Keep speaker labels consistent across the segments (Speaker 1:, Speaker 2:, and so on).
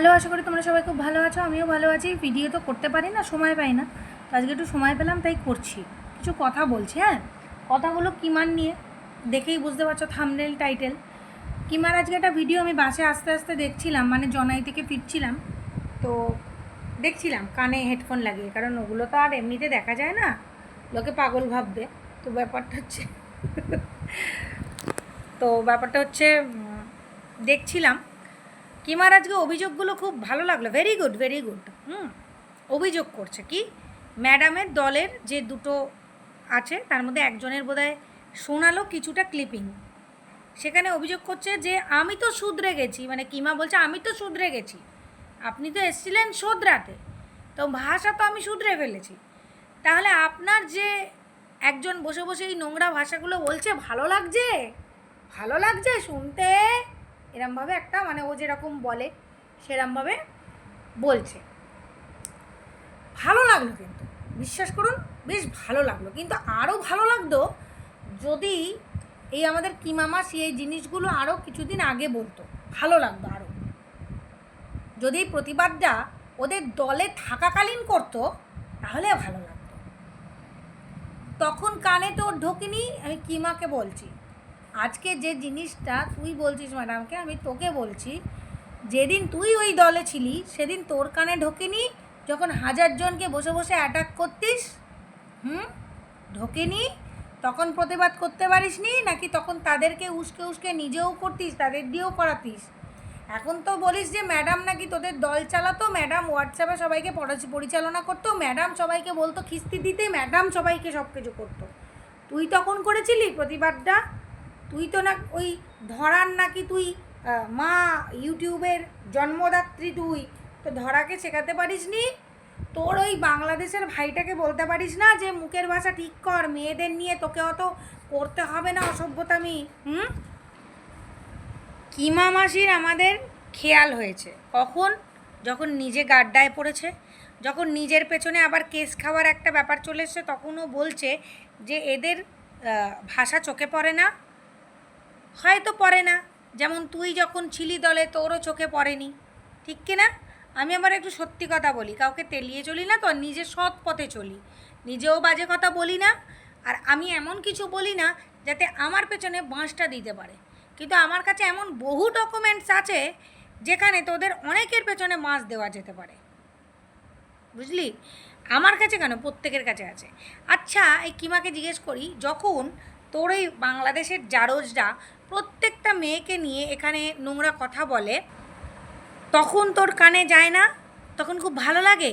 Speaker 1: Hello, আশা করি তোমরা সবাই খুব ভালো আছো। আমিও ভালো আছি। ভিডিও তো করতে পারি না, সময় পাই না। তো আজকে একটু সময় পেলাম, তাই করছি। কিছু কথা বলছি হ্যাঁ? কথাগুলো কিমার নিয়ে? দেখেই বুঝতে পারছ থামনেল টাইটেল কিমার আজকে একটা ভিডিও আমি বাসে আস্তে আস্তে দেখছিলাম মানে জনাই থেকে ফিরছিলাম। তো দেখছিলাম, কানে হেডফোন লাগিয়ে। কারণ ওগুলো তো আর এমনিতে দেখা যায় না। লোকে পাগল ভাববে। তো ব্যাপারটা হচ্ছে, তো ব্যাপারটা হচ্ছে দেখছিলাম। কিমার আজকে অভিযোগগুলো খুব ভালো লাগল। ভেরি গুড ভেরি গুড হুম, অভিযোগ করছে কি? ম্যাডামের দলের যে দুটো আছে, তার মধ্যে একজনের বোধহয় শোনালো কিছুটা ক্লিপিং সেখানে অভিযোগ করছে যে, আমি তো শুধরে গেছি। মানে কিমা বলছে, আমি তো শুধরে গেছি। আপনি তো এসেছিলেন শোধরাতে। তো ভাষা তো আমি শুধরে ফেলেছি। তাহলে আপনার যে একজন বসে বসে এই নোংরা ভাষাগুলো বলছে, ভালো লাগছে? ভালো লাগছে শুনতে? এরমভাবে একটা মানে ও যেরকম বলে, সেরমভাবে বলছে। ভালো লাগল কিন্তু। বিশ্বাস করুন, বেশ ভালো লাগল। কিন্তু আরও ভালো লাগতো যদি এই আমাদের কিমামাসি এই জিনিসগুলো আরও কিছুদিন আগে বলতো। ভালো লাগতো আরও। যদি প্রতিবাদটা ওদের দলে থাকাকালীন করতো, তাহলে ভালো লাগতো। তখন কানে তো ঢোকেনি, আমি কিমাকে বলছি। আজকে যে জিনিসটা তুই বলছিস ম্যাডামকে, আমি তোকে বলছি, যেদিন তুই ওই দলে ছিলি, সেদিন তোর কানে ঢোকেনি যখন হাজার জনকে বসে বসে অ্যাটাক করতিস? হুম? ঢোকেনি? তখন প্রতিবাদ করতে পারিস নি নাকি তখন তাদেরকে উস্কে উস্কে নিজেও করতিস, তাদের দিয়েও করাতিস? এখন তো বলিস যে ম্যাডাম নাকি তোদের দল চালাতো, ম্যাডাম হোয়াটসঅ্যাপে সবাইকে পরিচালনা করতো, ম্যাডাম সবাইকে বলতো খিস্তি দিতে ম্যাডাম সবাইকে সব কিছু করতো। তুই তখন করেছিলি প্রতিবাদটা? তুই তো না ওই ধরার নাকি তুই মা ইউটিউবের জন্মদাত্রী তুই, তো ধরাকে শেখাতে পারিসনি তোর ওই বাংলাদেশের ভাইটাকে বলতে পারিস না যে মুখের ভাষা ঠিক কর, মেয়েদের নিয়ে তোকে অত করতে হবে না অসভ্যতামি, হুম? কিমা মাসির আমাদের খেয়াল হয়েছে। কখন? যখন নিজে গাড্ডায় পড়েছে, যখন নিজের পেছনে আবার কেস খাওয়ার একটা ব্যাপার চলে এসছে তখনও বলছে যে এদের ভাষা চোখে পড়ে না। হয়তো পড়ে না। যেমন তুই যখন ছিলি দলে, তোরও চোখে পড়েনি। ঠিক কি না আমি আবার একটু সত্যি কথা বলি। কাউকে তেলিয়ে চলি না তো নিজের সৎ পথে চলি। নিজেও বাজে কথা বলি না, আর আমি এমন কিছু বলি না যাতে আমার পেছনে বাঁশটা দিতে পারে। কিন্তু আমার কাছে এমন বহু ডকুমেন্টস আছে, যেখানে তোদের অনেকের পেছনে বাঁশ দেওয়া যেতে পারে। বুঝলি? আমার কাছে কেন? প্রত্যেকের কাছে আছে। আচ্ছা এই কিমাকে জিজ্ঞেস করি, যখন তোর এই বাংলাদেশের জারজরা প্রত্যেকটা মেয়েকে নিয়ে এখানে নোংরা কথা বলে, তখন তোর কানে যায় না? তখন খুব ভালো লাগে?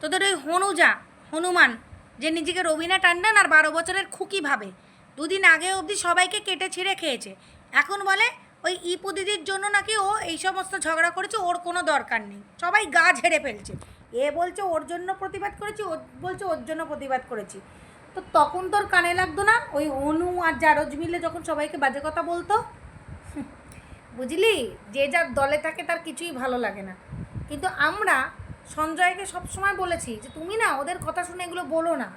Speaker 1: তোদের ওই হনুজা, হনুমান, যে নিজেকে রবিনা টান্ডন আর বারো বছরের খুকি ভাবে, দুদিন আগে অবধি সবাইকে কেটে ছিঁড়ে খেয়েছে। এখন বলে, ওই ইপু দিদির জন্য নাকি ও এই সমস্ত ঝগড়া করেছে, ওর কোনো দরকার নেই। সবাই গা ঝেড়ে ফেলছে। এ বলছে, ওর জন্য প্রতিবাদ করেছি, ও বলছে, ওর জন্য প্রতিবাদ করেছি। তো তখন তোর কানে লাগতো না। ওই অনু আর জারজ মিলে যখন সবাইকে বাজে কথা বলতো। বুঝলি? যে যার দলে থাকে তার কিছুই ভালো লাগে না। কিন্তু আমরা সঞ্জয়কে সবসময় বলেছি যে, তুমি না ওদের কথা শুনে এগুলো বলো না।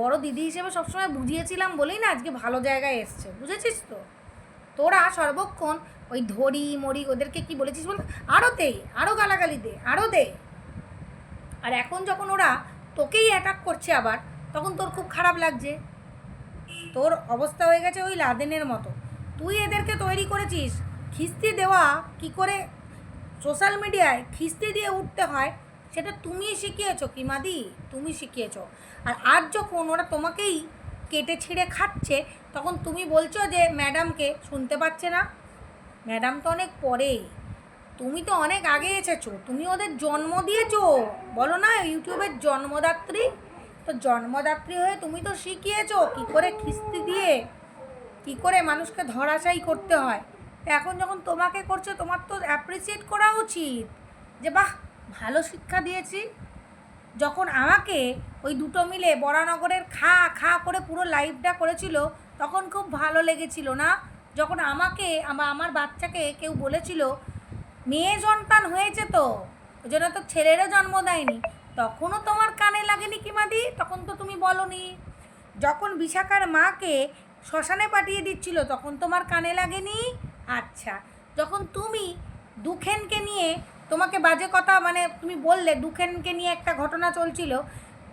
Speaker 1: বড় দিদি হিসেবে সবসময় বুঝিয়েছিলাম বলেই না আজকে ভালো জায়গায় এসছে। বুঝেছিস তো? তোরা সর্বক্ষণ ওই ধরি, মরি ওদেরকে কি বলেছিস বল? আরও দে আরও গালাগালি দে আরও দে। আর এখন যখন ওরা তোকেই অ্যাটাক করছে আবার তখন তোর খুব খারাপ লাগছে। তোর অবস্থা হয়ে গেছে ওই লাদেনের মতো। তুই এদেরকে তৈরি করেছিস, খিস্তি দেওয়া কি করে সোশ্যাল মিডিয়ায় খিস্তি দিয়ে উঠতে হয়, সেটা তুমি শিখিয়েছো কিমাদি তুমি শিখিয়েছো। আর আজ যখন ওরা তোমাকেই কেটে ছিঁড়ে খাচ্ছে, তখন তুমি বলছো যে ম্যাডামকে শুনতে পাচ্ছে না। ম্যাডাম তো অনেক পরে তুমি তো অনেক আগে এসেছ। তুমি ওদের জন্ম দিয়েছ। বলো না, ইউটিউবের জন্মদাত্রী। তো জন্মদাত্রী হয়ে তুমি তো শিখিয়েছো কি করে খিস্তি দিয়ে, কি করে মানুষকে ধরাশায়ী করতে হয়। এখন যখন তোমাকে করছে, তোমার তো অ্যাপ্রিসিয়েট করা উচিত যে, বাহ, ভালো শিক্ষা দিয়েছি। যখন আমাকে ওই দুটো মিলে বরানগরের খা খা করে পুরো লাইভটা করেছিল, তখন খুব ভালো লেগেছিল না? যখন আমাকে, আমা- আমার বাচ্চাকে কেউ বলেছিল, মেয়ে সন্তান হয়েছে তো? ওই জন্য তো ছেলেরও জন্ম দেয়নি। তখনও তোমার কানে লাগেনি কিমাদি তখন তো তুমি বলনি। যখন বিশাখার মাকে শ্মশানে পাঠিয়ে দিচ্ছিল, তখন তোমার কানে লাগেনি? আচ্ছা যখন তুমি দুখেনকে নিয়ে তোমাকে বাজে কথা মানে তুমি বললে, দুখেনকে নিয়ে একটা ঘটনা চলছিল,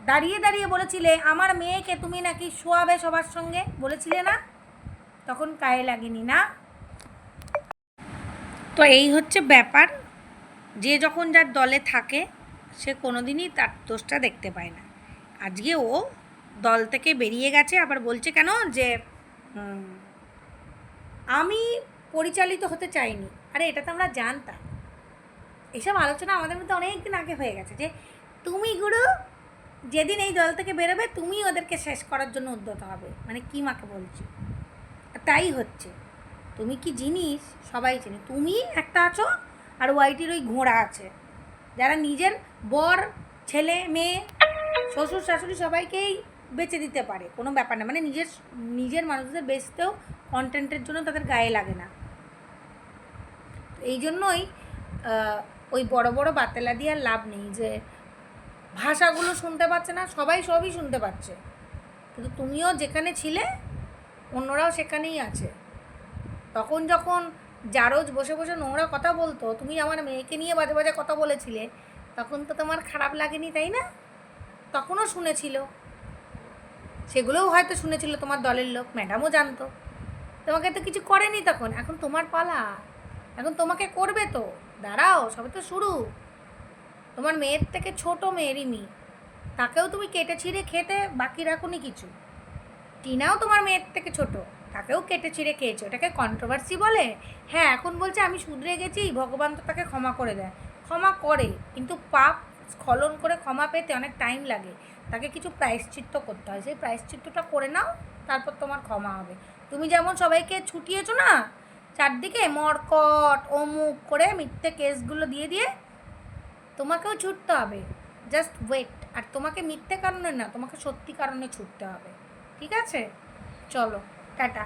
Speaker 1: দাঁড়িয়ে দাঁড়িয়ে বলেছিলে, আমার মেয়েকে তুমি নাকি শোয়াবে সবার সঙ্গে? বলেছিলে না? তখন গায়ে লাগেনি, না? তো এই হচ্ছে ব্যাপার। যে যখন যার দলে থাকে সে কোনোদিনই তার দোষটা দেখতে পায় না। আজকে ও দল থেকে বেরিয়ে গেছে, আবার বলছে কেন যে আমি পরিচালিত হতে চাইনি। আরে, এটা তো আমরা জানতাম। এইসব আলোচনা আমাদের মধ্যে অনেক দিন আগে হয়ে গেছে যে, তুমি গুরু, যেদিন এই দল থেকে বেরোবে, তুমি ওদেরকে শেষ করার জন্য উদ্যত হবে। মানে কি মাকে বলছি? তাই হচ্ছে। তুমি কি জিনিস? সবাই চেনে। তুমি একটা আছো, আর ওয়াইটির ওই ঘোড়া আছে। যারা নিজের বর, ছেলে, মেয়ে, শ্বশুর, শাশুড়ি সবাইকেই বেচে দিতে পারে, কোনো ব্যাপার না। মানে নিজের নিজের মানুষদের বেচতেও কন্টেন্টের জন্য তাদের গায়ে লাগে না। এই জন্যই ওই বড় বড় বাতেলা দিয়ে আর লাভ নেই যে, ভাষাগুলো শুনতে পাচ্ছে না, সবাই সবই শুনতে পাচ্ছে। কিন্তু তুমিও যেখানে ছিলে, অন্যরাও সেখানেই আছে। তখন যখন জারজ বসে বসে নোংরা কথা বলতো, তুমি আমার মেয়েকে নিয়ে বাজে বাজে কথা বলেছিলে, তখন তো তোমার খারাপ লাগেনি, তাই না? তখনও শুনেছিল। সেগুলোও হয়তো শুনেছিল তোমার দলের লোক ম্যাডামও জানতো। তোমাকে তো কিছু করেনি তখন, এখন তোমার পালা। এখন তোমাকে করবে তো। দাঁড়াও, সবে তো শুরু। তোমার মেয়ের থেকে ছোট মেয়েরই মেয়ে তাকেও তুমি কেটে ছিঁড়ে খেতে বাকি রাখুনি কিছু। টিনাও তোমার মেয়ের থেকে ছোট। তাকেও কেটে ছিঁড়ে খেয়েছে। ওটাকে কন্ট্রোভার্সি বলে? হ্যাঁ এখন বলছে, আমি শুধরে গেছি, ভগবান তো তাকে ক্ষমা করে দেয়। ক্ষমা করে, কিন্তু পাপ স্খলন করে ক্ষমা পেতে অনেক টাইম লাগে। তাকে কিছু প্রায়শ্চিত্ত করতে হয়। সেই প্রায়শ্চিত্তটা করে নাও, তারপর তোমার ক্ষমা হবে। তুমি যেমন সবাইকে ছুটিয়েছো না, চারদিকে মরকট, অমুক করে মিথ্যে কেসগুলো দিয়ে দিয়ে তোমাকেও ছুটতে হবে। জাস্ট ওয়েট আর তোমাকে মিথ্যে কারণে না, তোমাকে সত্যি কারণে ছুটতে হবে। ঠিক আছে? চলো। টাটা।